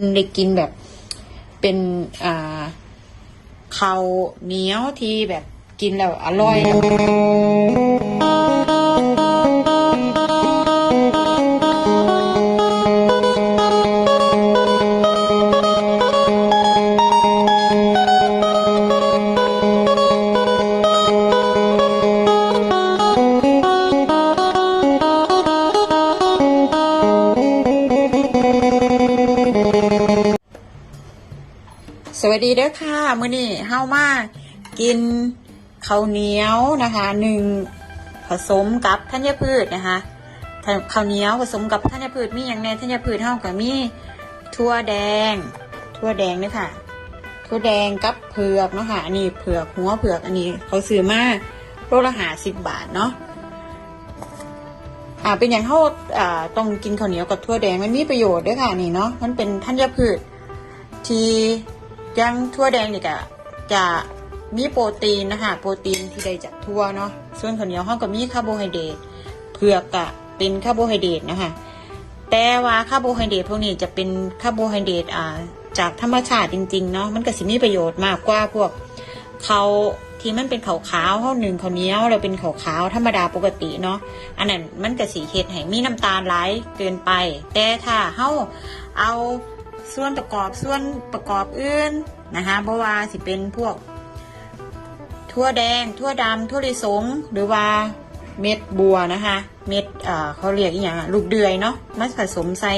มันได้กินแบบเป็นอ่าข้าวเหนียวที่แบบกินแล้วอร่อย วัสดีเด้อค่ะ มื้อนี้เฮามากินข้าวเหนียวนะคะหนึ่งผสมกับธัญพืชนะคะข้าวเหนียวผสมกับธัญพืชมีอย่างแน่ธัญพืชเฮาก็มีถั่วแดงถั่วแดงเนี่ยค่ะถั่วแดงกับเผือกเนาะค่ะอันนี้เผือกหัวเผือกอันนี้เขาซื้อมาโลละหาสิบบาทเนาะอ่าเป็นอย่างเฮาอ่าต้องกินข้าวเหนียวกับถั่วแดงมันมีประโยชน์ด้วยค่ะนี่เนาะมันเป็นธัญพืชที่ ยังทั่วแดงนี่ก็จะมีโปรตีนนะคะโปรตีนที่ได้จากทั่วเนาะส่วนข้าวเหนียวเขาก็มีคาร์โบไฮเดรตเผือกกะเป็นคาร์โบไฮเดรตนะคะแต่ว่าคาร์โบไฮเดรตพวกนี้จะเป็นคาร์โบไฮเดรตอ่าจากธรรมชาติจริงๆเนาะมันก็สิมีประโยชน์มากกว่าพวกเขาที่มันเป็นขาวขาวๆเขาหนึ่งข้าวเหนียวเราเป็นขาวขาวๆธรรมดาปกติเนาะอันนั้นมันก็สีเฮ็ดให้มีน้ำตาลไหลเกินไป แต่ถ้าเฮาเอา ส่วนประกอบส่วนประกอบอื่นนะคะเพราะว่าสิเป็นพวกทั่วแดงทั่วดำทั่วลิสงหรือว่าเม็ดบัวนะคะ เม็ดเขาเรียกอย่างลูกเดือยเนาะมาผสมใส่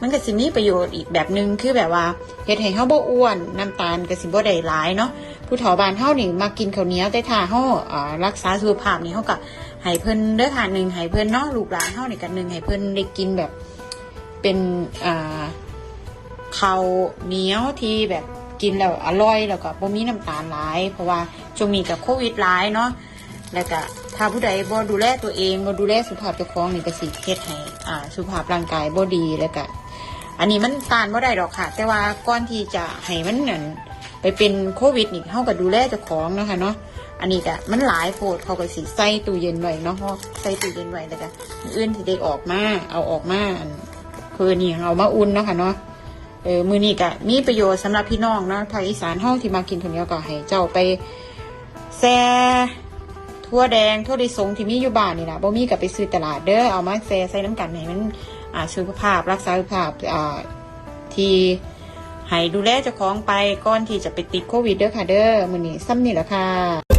มันก็สิมีประโยชน์อีกแบบหนึ่งคือแบบว่าเฮ็ดให้เฮาบ่อ้วนน้ำตาลก็สิบ่ได้หลายเนาะผู้เฒ่าบานเฮานี่มากินข้าวเหนียวแต่ถ้าเฮาอ่ารักษาสุขภาพนี่เฮาก็ให้เพิ่นเด้อค่ะหนึ่งให้เพิ่นเนาะลูกหลานเฮานี่ก็หนึ่งให้เพิ่นได้กินแบบเป็นอ่า ข้าวเหนียวที่แบบกินแล้วอร่อยแล้วก็บ่มีน้ำตาลหลาย เพราะว่าช่วงนี้กับโควิดหลายเนาะแล้วก็ถ้าผู้ใดบ่ดูแลตัวเองบ่ดูแลสุขภาพเจ้าของนี่ก็สิเฮ็ดให้อ่าสุขภาพร่างกายบ่ดีแล้วก็อันนี้มันตานบ่ได้ดอกค่ะ แต่ว่าก่อนที่จะให้มันนั่นไปเป็นโควิดนี่เฮาก็ดูแลเจ้าของนะคะเนาะอันนี้ก็มันหลายโพดเขาก็สิใส่ตู้เย็นไว้เนาะเพราใส่ตู้เย็นไว้แล้วก็มื้ออื่นที่ได้ออกมาเอาออกมาคือนี่เอามาอุ่นเนาะค่ะเนาะ เออมือนี้ก็มีประโยชน์สำหรับพี่น้องเนาะภาคอีสานห้องที่มากินข้าวเหนียวก็ให้เจ้าไปแซ่ทั่วแดงทั่วลิสงที่มีอยู่บ้านนี่นะบ่มีก็ไปซื้อตลาดเด้อเอามาแซ่ใส่น้ำกันให้มันอ่าสุขภาพรักษาสุขภาพอ่าที่ให้ดูแลเจ้าของไปก่อนที่จะไปติดโควิดเด้อค่ะเด้อมือนี้ซ้ำนี่แหละค่ะ